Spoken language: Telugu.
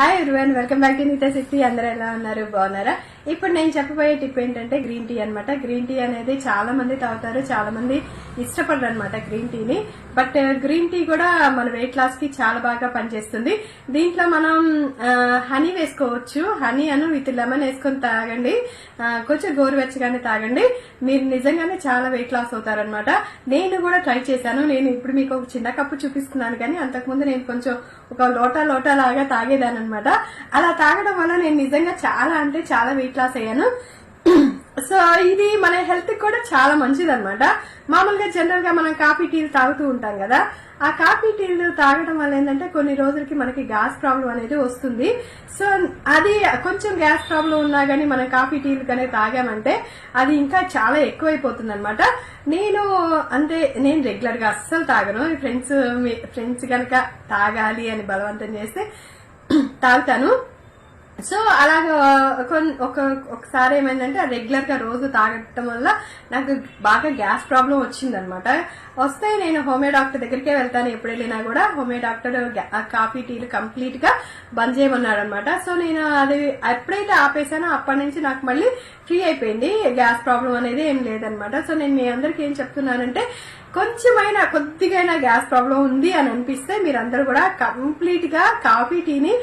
Hi everyone welcome back to Neetha Shakti అందరూ ఎలా ఉన్నారు? బాగున్నారా? ఇప్పుడు నేను చెప్పబోయే టిప్ ఏంటంటే గ్రీన్ టీ అనమాట గ్రీన్ టీ అనేది చాలా మంది తాగుతారు చాలా మంది ఇష్టపడరు అనమాట గ్రీన్ టీని బట్ గ్రీన్ టీ కూడా మన వెయిట్ లాస్కి చాలా బాగా పనిచేస్తుంది. దీంట్లో మనం uh, హనీ వేసుకోవచ్చు. హనీ అను విత్ లెమన్ వేసుకొని తాగండి. Uh, కొంచెం గోరువెచ్చగానే తాగండి. మీరు నిజంగానే చాలా వెయిట్ లాస్ అవుతారనమాట నేను కూడా ట్రై చేశాను. నేను ఇప్పుడు మీకు ఒక చిన్న కప్పు చూపిస్తున్నాను కానీ అంతకుముందు నేను కొంచెం ఒక లోటా లోటా లాగా తాగేదాన్ని అనమాట అలా తాగడం వల్ల నేను నిజంగా చాలా అంటే చాలా వెయిట్ లాస్ అయ్యాను. సో ఇది మన హెల్త్ కూడా చాలా మంచిది అనమాట మామూలుగా జనరల్గా మనం కాఫీ టీలు తాగుతూ ఉంటాం కదా. ఆ కాఫీ టీలు తాగడం వల్ల ఏంటంటే కొన్ని రోజులకి మనకి గ్యాస్ ప్రాబ్లం అనేది వస్తుంది. సో అది కొంచెం గ్యాస్ ప్రాబ్లం ఉన్నా గానీ మనం కాఫీ టీలు కానీ తాగామంటే అది ఇంకా చాలా ఎక్కువైపోతుంది అనమాట నేను అంటే నేను రెగ్యులర్గా అస్సలు తాగను. ఫ్రెండ్స్ ఫ్రెండ్స్ కనుక తాగాలి అని బలవంతం చేస్తే తాగుతాను. సో అలాగ ఒక ఒకసారి ఏమైందంటే రెగ్యులర్గా రోజు తాగటం వల్ల నాకు బాగా గ్యాస్ ప్రాబ్లం వచ్చిందనమాట. వస్తే నేను హోమియో డాక్టర్ దగ్గరికే వెళ్తాను ఎప్పుడు వెళ్ళినా కూడా. హోమియో డాక్టర్ గ్యా- కాఫీ టీలు కంప్లీట్గా బంద్ చేయమన్నాడు అనమాట సో నేను అది ఎప్పుడైతే ఆపేసానో అప్పటి నుంచి నాకు మళ్ళీ ఫ్రీ అయిపోయింది. గ్యాస్ ప్రాబ్లం అనేది ఏం లేదనమాట. సో నేను మీ అందరికి ఏం చెప్తున్నానంటే కొంచెమైనా కొద్దిగైనా గ్యాస్ ప్రాబ్లం ఉంది అని అనిపిస్తే మీరందరూ కూడా కంప్లీట్గా కాఫీ టీని